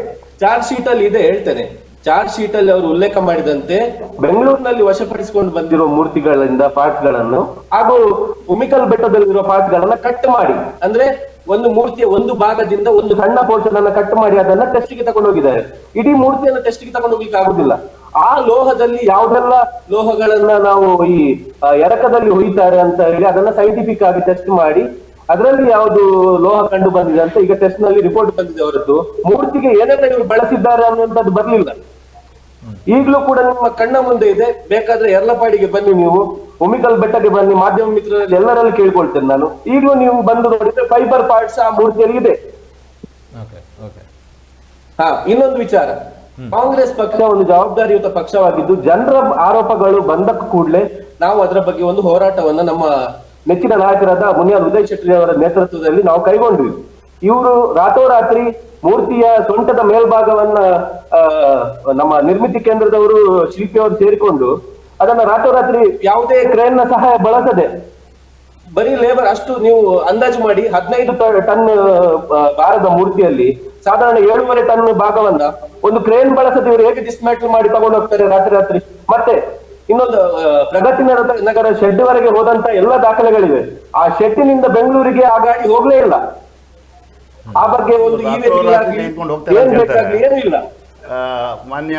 ಚಾರ್ಜ್ ಶೀಟ್ ಅಲ್ಲಿ ಇದೆ ಹೇಳ್ತೇನೆ. ಚಾರ್ಜ್ ಶೀಟ್ ಅಲ್ಲಿ ಅವರು ಉಲ್ಲೇಖ ಮಾಡಿದಂತೆ ಬೆಂಗಳೂರಿನಲ್ಲಿ ವಶಪಡಿಸಿಕೊಂಡು ಬಂದಿರುವ ಮೂರ್ತಿಗಳಿಂದ ಪಾರ್ಟ್ಸ್ಗಳನ್ನು ಹಾಗೂ ಉಮಿಕಲ್ ಬೆಟ್ಟದಲ್ಲಿರುವ ಪಾರ್ಟ್ಸ್ ಗಳನ್ನ ಕಟ್ ಮಾಡಿ. ಅಂದ್ರೆ ಒಂದು ಮೂರ್ತಿಯ ಒಂದು ಭಾಗದಿಂದ ಒಂದು ಸಣ್ಣ ಪೋರ್ಷನ್ ಅನ್ನ ಕಟ್ ಮಾಡಿ, ಅದನ್ನ ಟೆಸ್ಟ್ಗೆ ತಗೊಂಡು ಹೋಗಿದ್ದಾರೆ. ಇಡೀ ಮೂರ್ತಿಯನ್ನ ಟೆಸ್ಟ್ಗೆ ತಗೊಂಡು ಹೋಗ್ಲಿಕ್ಕೆ ಆಗುದಿಲ್ಲ. ಆ ಲೋಹದಲ್ಲಿ ಯಾವ್ದೆಲ್ಲ ಲೋಹಗಳನ್ನ ನಾವು ಈ ಎರಕದಲ್ಲಿ ಹೊಯ್ತಾರೆ ಅಂತ ಹೇಳಿ ಅದನ್ನ ಸೈಂಟಿಫಿಕ್ ಆಗಿ ಟೆಸ್ಟ್ ಮಾಡಿ ಅದರಲ್ಲಿ ಯಾವುದು ಲೋಹ ಕಂಡು ಬಂದಿದೆ ಅಂತ ಈಗ ಟೆಸ್ಟ್ನಲ್ಲಿ ರಿಪೋರ್ಟ್ ಬಂದಿದೆ ಅವರದ್ದು. ಮೂರ್ತಿಗೆ ಏನೆಲ್ಲ ಇವರು ಬಳಸಿದ್ದಾರೆ ಅನ್ನುವಂಥದ್ದು ಬರ್ಲಿಲ್ಲ. ಈಗಲೂ ಕೂಡ ನಿಮ್ಮ ಕಣ್ಣ ಮುಂದೆ ಇದೆ. ಬೇಕಾದ್ರೆ ಎರಲಪಾಡಿಗೆ ಬನ್ನಿ ನೀವು. ಒಮಿಕಲ್ ಬೆಟ್ಟಕ್ಕೆ ಬನ್ನಿ. ಮಾಧ್ಯಮ ಮಿತ್ರರಲ್ಲಿ ಎಲ್ಲರಲ್ಲಿ ಕೇಳ್ಕೊಳ್ತೇನೆ ನಾನು. ಈಗಲೂ ನೀವು ಬಂದು ನೋಡಿದ್ರೆ ಫೈಬರ್ ಪಾರ್ಟ್ಸ್ ಆ ಮೂರ್ತಿಯಲ್ಲಿ ಇದೆ. ಹಾ ಇನ್ನೊಂದು ವಿಚಾರ. ಕಾಂಗ್ರೆಸ್ ಪಕ್ಷ ಒಂದು ಜವಾಬ್ದಾರಿಯುತ ಪಕ್ಷವಾಗಿದ್ದು ಜನರ ಆರೋಪಗಳು ಬಂದ ಕೂಡಲೇ ನಾವು ಅದರ ಬಗ್ಗೆ ಒಂದು ಹೋರಾಟವನ್ನ ನಮ್ಮ ನೆಚ್ಚಿನ ನಾಯಕರಾದ ಮುನಿಯಾಲ್ ಉದಯ್ ಶೆಟ್ಟಿ ಅವರ ನೇತೃತ್ವದಲ್ಲಿ ನಾವು ಕೈಗೊಂಡ್ವಿ ಇವರು ರಾತ್ರೋರಾತ್ರಿ ಮೂರ್ತಿಯ ಸೊಂಟದ ಮೇಲ್ಭಾಗವನ್ನ ನಮ್ಮ ನಿರ್ಮಿತಿ ಕೇಂದ್ರದವರು ಶಿಲ್ಪಿಯವರು ಸೇರಿಕೊಂಡು ಅದನ್ನ ರಾತ್ರೋರಾತ್ರಿ ಯಾವುದೇ ಕ್ರೇನ್ನ ಸಹಾಯ ಬಳಸದೆ ಬರೀ ಲೇಬರ್ ಅಷ್ಟು ನೀವು ಅಂದಾಜು ಮಾಡಿ ಹದಿನೈದು ಟನ್ ಭಾರದ ಮೂರ್ತಿಯಲ್ಲಿ ಸಾಧಾರಣ ಏಳುವರೆ ಟನ್ ಭಾಗವನ್ನ ಒಂದು ಕ್ರೇನ್ ಬಳಸದೆ ಇವರು ಹೇಗೆ ಡಿಸ್ಮ್ಯಾಟಲ್ ಮಾಡಿ ತಗೊಂಡು ಹೋಗ್ತಾರೆ ರಾತ್ರಿ ರಾತ್ರಿ? ಮತ್ತೆ ಇನ್ನೊಂದು ಪ್ರಗತಿ ನಗರ ನಗರ ಶೆಡ್ ವರೆಗೆ ಹೋದಂತ ಎಲ್ಲ ದಾಖಲೆಗಳಿವೆ. ಆ ಶೆಡ್ನಿಂದ ಬೆಂಗಳೂರಿಗೆ ಆ ಗಾಡಿ ಹೋಗ್ಲೇ ಇಲ್ಲ. ಆ ಬಗ್ಗೆ ಒಂದು ಏನ್ ಅಂತ ಹೇಳ್ತಾರೆ. ಬೇಕಾಗ್ಲಿ ಏನೂ ಇಲ್ಲ. ಮಾನ್ಯ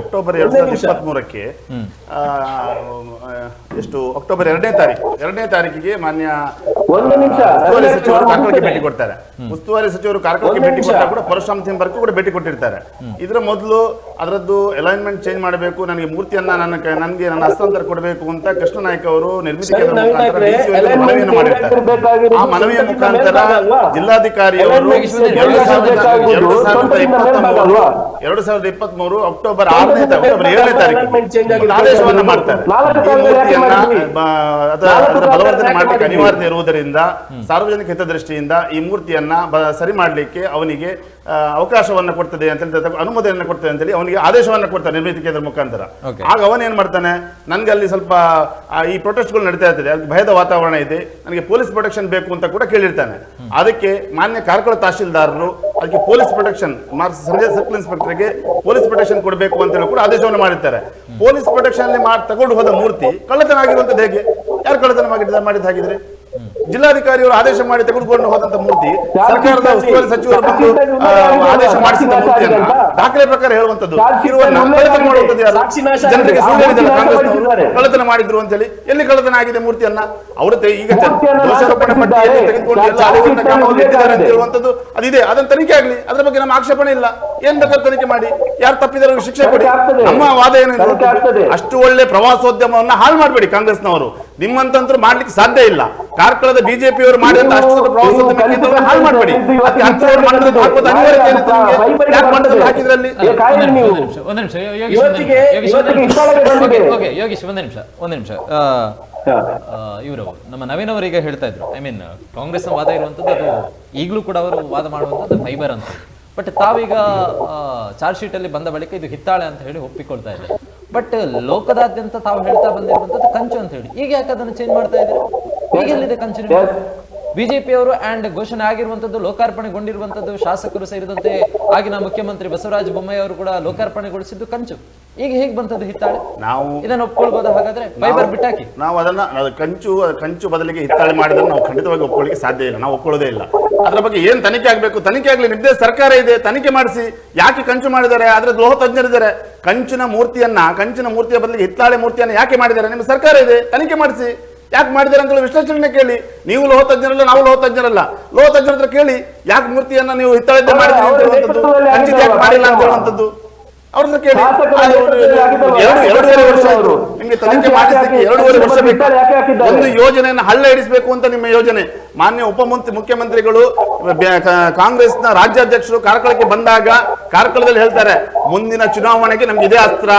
ಅಕ್ಟೋಬರ್ ಎರಡ್ ಸಾವಿರದ ನಿಮಿಷ. ಇಪ್ಪತ್ತ್ ಮೂರಕ್ಕೆ ಎಷ್ಟು ಅಕ್ಟೋಬರ್ ಎರಡನೇ ತಾರೀಕು ಎರಡನೇ ತಾರೀಕಿಗೆ ಮಾನ್ಯ ಒಂದು ನಿಮಿಷ. ಉಸ್ತುವಾರಿ ಸಚಿವರು ಕಾರ್ಕಳಕ್ಕೆ. ಭೇಟಿ ಕೊಡ್ತಾರೆ. ಉಸ್ತುವಾರಿ ಸಚಿವರು ಕಾರ್ಕಳಕ್ಕೆ ಭೇಟಿ ಕೊಟ್ಟಾಗ ಕೂಡ ಪರಶುರಾಮ ತಿಂಬರ್ಗೂ ಕೂಡ ಭೇಟಿ ಕೊಟ್ಟಿರ್ತಾರೆ. ಇದರ ಮೊದಲು ಅದರದ್ದು ಅಲೈನ್ಮೆಂಟ್ ಚೇಂಜ್ ಮಾಡಬೇಕು ನನಗೆ ಮೂರ್ತಿಯನ್ನ ನನ್ನ ನನಗೆ ನನ್ನ ಹಸ್ತಾಂತರ ಕೊಡಬೇಕು ಅಂತ ಕೃಷ್ಣ ನಾಯ್ಕ ಅವರು ನಿರ್ಮಿತಿ ಮುಖಾಂತರ ಮನವಿಯನ್ನು ಮಾಡಿರ್ತಾರೆ ಆ ಮನವಿಯ ಮುಖಾಂತರ? ಜಿಲ್ಲಾಧಿಕಾರಿ ಅವರು ಎರಡು ಸಾವಿರದ ಬೇಕಾಗುವುದು ಎರಡು ಸಾವಿರದ ಸ್ವಂತದಿಂದ ಮೇಲ್ಭಾಗ ಎರಡು ಸಾವಿರದ ಇಪ್ಪತ್ತ್ ಮೂರು ಅಕ್ಟೋಬರ್ ಆರನೇ ಅಕ್ಟೋಬರ್ ಏಳನೇ ತಾರೀಕು. ಆದೇಶವನ್ನು. ಮಾಡ್ತಾರೆ. ಈ ಮೂರ್ತಿಯನ್ನ ಅದರ ಬಲವರ್ಧನೆ ಮಾಡಲಿಕ್ಕೆ ಇರುವುದರಿಂದ ಸಾರ್ವಜನಿಕ ಹಿತದೃಷ್ಟಿಯಿಂದ ಈ ಮೂರ್ತಿಯನ್ನ ಸರಿ ಮಾಡಲಿಕ್ಕೆ ಅವನಿಗೆ ಅವಕಾಶವನ್ನು ಕೊಡ್ತದೆ ಅಂತ ಹೇಳಿ ಅಥವಾ ಕೊಡ್ತದೆ ಅಂತ ಹೇಳಿ ಅವನಿಗೆ ಆದೇಶವನ್ನು ಕೊಡ್ತಾರೆ ನಿರ್ಮಿತಿ ಕೇಂದ್ರ ಮುಖಾಂತರ. ಆಗ ಅವನ್ ಏನ್ ಮಾಡ್ತಾನೆ? ನನ್ಗೆ ಅಲ್ಲಿ ಸ್ವಲ್ಪ ಈ ಪ್ರೊಟೆಸ್ಟ್ಗಳು ನಡೀತಾ ಇರ್ತದೆ ಅಲ್ಲಿ ಭಯದ ವಾತಾವರಣ ಇದೆ ನನಗೆ ಪೊಲೀಸ್ ಪ್ರೊಟೆಕ್ಷನ್ ಬೇಕು ಅಂತ ಕೂಡ ಕೇಳಿರ್ತಾನೆ. ಅದಕ್ಕೆ ಮಾನ್ಯ ಕಾರ್ಕಳ ತಹಶೀಲ್ದಾರರು ಅದಕ್ಕೆ ಪೊಲೀಸ್ ಪ್ರೊಟೆಕ್ಷನ್ ಸರ್ಕಲ್ ಇನ್ಸ್ಪೆಕ್ಟರ್ಗೆ ಪೊಲೀಸ್ ಪ್ರೊಟೆಕ್ಷನ್ ಕೊಡಬೇಕು ಅಂತ ಹೇಳಿ ಕೂಡ ಆದೇಶವನ್ನು ಮಾಡಿರ್ತಾರೆ. ಪೊಲೀಸ್ ಪ್ರೊಟೆಕ್ಷನ್ ಅಲ್ಲಿ ಮಾಡಿ ತಗೊಂಡು ಹೋದ ಮೂರ್ತಿ ಕಳ್ಳತನ ಆಗಿರುವಂತದ್ದು ಹೇಗೆ? ಯಾರು ಕಳ್ಳತನ ಮಾಡಿದ ಮಾಡಿದ ಹಾಗಿದ್ರೆ? ಜಿಲ್ಲಾಧಿಕಾರಿಯವರು ಆದೇಶ ಮಾಡಿ ತೆಗೆದುಕೊಂಡು ಹೋದಂತ ಮೂರ್ತಿ ಸರ್ಕಾರದ ಉಸ್ತುವಾರಿ ಸಚಿವರು ಬಂದು ಆದೇಶ ಮಾಡಿಸಿದ ಮೂರ್ತಿಯನ್ನ ದಾಖಲೆ ಪ್ರಕಾರ ಹೇಳುವಂತದ್ದು ಜನರಿಗೆ. ಕಳ್ಳತನ ಮಾಡಿದ್ರು ಅಂತ ಹೇಳಿ ಎಲ್ಲಿ ಕಳ್ಳತನ ಆಗಿದೆ ಮೂರ್ತಿಯನ್ನ? ಅವರು ಈಗ ದೋಷಾರೋಪಣೆ ಪಟ್ಟಿಯಲ್ಲಿ. ತೆಗೆದುಕೊಂಡು ಎಲ್ಲ ಕ್ರಮವನ್ನು ಅಂತ ಹೇಳುವಂತದ್ದು ಅದಿದೆ. ಅದನ್ನ ತನಿಖೆ ಆಗಲಿ. ಅದ್ರ ಬಗ್ಗೆ ನಮ್ಮ ಆಕ್ಷೇಪಣೆ ಇಲ್ಲ. ಏನ್ ಬೇಕಾದ್ರೂ ತನಿಖೆ ಮಾಡಿ. ಯಾರು ತಪ್ಪಿದವರಿಗೆ ಶಿಕ್ಷೆ ಕೊಡಿ. ನಮ್ಮ ವಾದ ಏನು ತನಿಖೆ ಅಷ್ಟು ಒಳ್ಳೆ ಪ್ರವಾಸೋದ್ಯಮವನ್ನ ಹಾಳು ಮಾಡಬೇಡಿ ಕಾಂಗ್ರೆಸ್ನವರು. ನಿಮ್ಮಂತಂದ್ರು ಮಾಡ್ಲಿಕ್ಕೆ ಸಾಧ್ಯ ಇಲ್ಲ. ಕಾರ್ಕಳದ ಬಿಜೆಪಿಯವರು ಮಾಡಿದಂತ ಅಷ್ಟು ಪ್ರವಾಸೋದ್ಯಮ ಕೇಂದ್ರವನ್ನ ಹಾಳು ಮಾಡಬೇಡಿ. ಅದಕ್ಕೆ ಹತ್ತು ಮಂಡಲದ ಹಾಕೋದು ಅನಿವಾರ್ಯತೆ ಏನಿತ್ತು ನಿಮ್ಗೆ? ಯಾಕೆ ಮಂಡಲದಲ್ಲಿ ಹಾಕಿದ್ರಲ್ಲಿ? ಒಂದ್ ನಿಮಿಷ ಒಂದ್ ನಿಮಿಷ ಯೋ- ಯೋಗೀಶ್ ಒಂದ್ ನಿಮಿಷ. ಒಂದ್ ನಿಮಿಷ. ಇವರು ನಮ್ಮ ನವೀನ್ ಅವರು ಈಗ ಹೇಳ್ತಾ ಇದ್ರು. ಐ ಮೀನ್ ಕಾಂಗ್ರೆಸ್ನ ವಾದ ಇರುವಂತದ್ದು ಅದು ಈಗಲೂ ಕೂಡ ಅವರು ವಾದ ಮಾಡುವಂತದ್ದು ಫೈಬರ್ ಅಂತ. ಬಟ್ ತಾವೀಗ ಚಾರ್ಜ್ ಶೀಟ್ ಅಲ್ಲಿ ಬಂದ ಬಳಿಕ ಇದು ಹಿತ್ತಾಳೆ ಅಂತ ಹೇಳಿ ಒಪ್ಪಿಕೊಳ್ತಾ ಇದೆ ಬಟ್ ಲೋಕದಾದ್ಯಂತ ತಾವು ಹೇಳ್ತಾ ಬಂದಿರುವಂತದ್ದು ಕಂಚು ಅಂತ ಹೇಳಿ. ಈಗ ಯಾಕೆ ಅದನ್ನು ಚೇಂಜ್ ಮಾಡ್ತಾ ಇದ್ದಾರೆ? ಈಗ ಎಲ್ಲಿದೆ ಕಂಚು Yes. ಬಿಜೆಪಿ ಅವರು ಅಂಡ್ ಘೋಷಣೆ ಆಗಿರುವಂತದ್ದು ಲೋಕಾರ್ಪಣೆಗೊಂಡಿರುವಂತದ್ದು ಶಾಸಕರು ಸೇರಿದಂತೆ ಆಗಿನ ಮುಖ್ಯಮಂತ್ರಿ ಬಸವರಾಜ ಬೊಮ್ಮಾಯಿ ಅವರು ಕೂಡ ಲೋಕಾರ್ಪಣೆಗೊಳಿಸಿದ್ದು ಕಂಚು. ಈಗ ಹೇಗೆ ಬಂತದ್ದು ಹಿತ್ತಾಳೆ? ನಾವು ಇದನ್ನ ಒಪ್ಕೊಳ್ಬಹುದು ಹಾಗಾದ್ರೆ? ಫೈಬರ್ ಬಿಟ್ಟಾಕಿ. ನಾವು ಅದನ್ನ ಅದು ಕಂಚು ಕಂಚು ಬದಲಿಗೆ ಹಿತ್ತಾಳೆ ಮಾಡಿದ್ರೆ ನಾವು ಖಂಡಿತವಾಗಿ ಒಪ್ಕೊಳ್ಳಿಕ್ಕೆ ಸಾಧ್ಯ ಇಲ್ಲ. ನಾವು ಒಪ್ಕೊಳ್ಳೋದೇ ಇಲ್ಲ. ಅದ್ರ ಬಗ್ಗೆ ಏನ್ ತನಿಖೆ ಆಗಬೇಕು? ತನಿಖೆ ಆಗಲಿ ನಿರ್ದೇಶ ಸರ್ಕಾರ ಇದೆ ತನಿಖೆ ಮಾಡಿಸಿ. ಯಾಕೆ ಕಂಚು ಮಾಡಿದ್ದಾರೆ? ಆದ್ರೆ ಲೋಹ ತಜ್ಞರಿದ್ದಾರೆ. ಕಂಚಿನ ಮೂರ್ತಿಯನ್ನ ಕಂಚಿನ ಮೂರ್ತಿಯ ಬದಲಿಗೆ ಹಿತ್ತಾಳೆ ಮೂರ್ತಿಯನ್ನ ಯಾಕೆ ಮಾಡಿದ್ದಾರೆ? ನಿಮ್ಮ ಸರ್ಕಾರ ಇದೆ ತನಿಖೆ ಮಾಡಿಸಿ. ಯಾಕೆ ಮಾಡಿದ್ದಾರೆ ಅಂತ ವಿಶ್ಲೇಷಣೆ ಕೇಳಿ. ನೀವು ಲೋಹ ತಜ್ಞರಲ್ಲ ನಾವು ಲೋಹ ತಜ್ಞರಲ್ಲ ಲೋಹ ತಜ್ಞರ ಹತ್ರ ಕೇಳಿ, ಯಾಕೆ ಮೂರ್ತಿಯನ್ನ ನೀವು ಹಿತ್ತಾಳೆದ್ದೇ ಮಾಡಿದ್ರಿ ಅಂತ ಹೇಳುವಂಥದ್ದು ಯಾಕೆ ಮಾಡಿಲ್ಲ ಅಂತ ಹೇಳುವಂಥದ್ದು ಕೇಳಿ. ಶಾಸಕರ ಅದು ನೇತೃತ್ವದಲ್ಲಿ ಎರಡು ಎರಡೂವರೆ ವರ್ಷ ಆಯ್ತು. ನಿಮ್ಗೆ ತನಿಖೆ ಮಾಡಿಸ್ಲಿಕ್ಕೆ ಎರಡೂವರೆ ವರ್ಷ ಬೇಕು ಒಂದು ಯೋಜನೆಯನ್ನು ಹಳ್ಳ ಹಿಡಿಸಬೇಕು ಅಂತ ನಿಮ್ಮ ಯೋಜನೆ. ಮಾನ್ಯ ಉಪಮಂತ್ರಿ ಮುಖ್ಯಮಂತ್ರಿಗಳು ಕಾಂಗ್ರೆಸ್ನ ಕಾಂಗ್ರೆಸ್ನ ರಾಜ್ಯಾಧ್ಯಕ್ಷರು ಕಾರ್ಕಳಕ್ಕೆ ಬಂದಾಗ ಕಾರ್ಕಳದಲ್ಲಿ ಹೇಳ್ತಾರೆ ಮುಂದಿನ ಚುನಾವಣೆಗೆ ನಮ್ಗೆ ಇದೇ ಅಸ್ತ್ರ.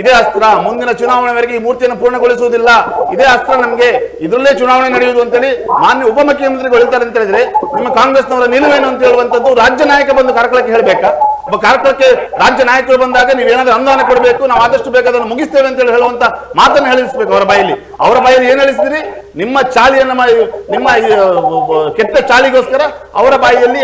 ಇದೇ ಅಸ್ತ್ರ. ಮುಂದಿನ ಚುನಾವಣೆವರೆಗೆ ಈ ಮೂರ್ತಿಯನ್ನು ಪೂರ್ಣಗೊಳಿಸುವುದಿಲ್ಲ. ಇದೇ ಅಸ್ತ್ರ ನಮ್ಗೆ. ಇದರಲ್ಲೇ ಚುನಾವಣೆ ನಡೆಯುವುದು ಅಂತೇಳಿ ಮಾನ್ಯ ಉಪಮುಖ್ಯಮಂತ್ರಿಗಳು ಹೇಳ್ತಾರೆ ಅಂತ ಹೇಳಿದ್ರೆ ನಿಮ್ಮ ಕಾಂಗ್ರೆಸ್ನವರ ನಿಲುವೇನು ಅಂತ ಹೇಳುವಂತದ್ದು ರಾಜ್ಯ ನಾಯಕ ಬಂದು ಕಾರ್ಕಳಕ್ಕೆ ಹೇಳ್ಬೇಕಾ? ಒಬ್ಬ ಕಾರ್ಯಕ್ರಮಕ್ಕೆ ರಾಜ್ಯ ನಾಯಕರು ಬಂದಾಗ ನೀವೇನಾದ್ರೂ ಅನುದಾನ ಕೊಡಬೇಕು ನಾವು ಆದಷ್ಟು ಬೇಗ ಅದನ್ನು ಮುಗಿಸ್ತೇವೆ ಅಂತ ಹೇಳಿ ಹೇಳುವಂತ ಮಾತನ್ನು ಹೇಳಿಸ್ಬೇಕು ಅವರ ಬಾಯಲ್ಲಿ. ಅವರ ಬಾಯಲ್ಲಿ ಏನ್ ಹೇಳಿಸ್ತೀರಿ? ನಿಮ್ಮ ಚಾಲಿಯನ್ನ ನಿಮ್ಮ ಕೆಟ್ಟ ಚಾಲಿಗೋಸ್ಕರ ಅವರ ಬಾಯಿಯಲ್ಲಿ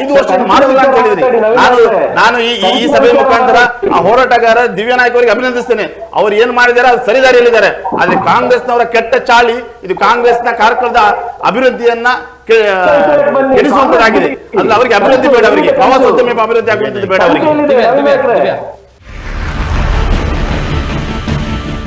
ಐದು ವರ್ಷ ಮಾಡುದಿಲ್ಲ ಅಂತ ಹೇಳಿದ್ರಿ. ನಾನು ನಾನು ಈ ಸಭೆ ಮುಖಾಂತರ ಆ ಹೋರಾಟಗಾರ ದಿವ್ಯ ನಾಯಕ್ ಅವರಿಗೆ ಅಭಿನಂದಿಸ್ತೇನೆ. ಅವ್ರು ಏನ್ ಮಾಡಿದ್ದಾರೆ ಅದು ಸರಿದಾರಿಯಲ್ಲಿದ್ದಾರೆ. ಆದ್ರೆ ಕಾಂಗ್ರೆಸ್ನವರ ಕೆಟ್ಟ ಚಾಳಿ ಇದು ಕಾಂಗ್ರೆಸ್ನ ಕಾರ್ಯಕ್ರಮದ ಅಭಿವೃದ್ಧಿಯನ್ನ ಕೆಡಿಸುವಂತದ್ದಾಗಿದೆ ಅಲ್ಲ ಅವರಿಗೆ ಅಭಿವೃದ್ಧಿ ಬೇಡ ಅವರಿಗೆ. ಪ್ರವಾಸೋದ್ಯಮ ಅಭಿವೃದ್ಧಿ ಆಗುವಂತದ್ದು ಬೇಡ ಅವರಿಗೆ.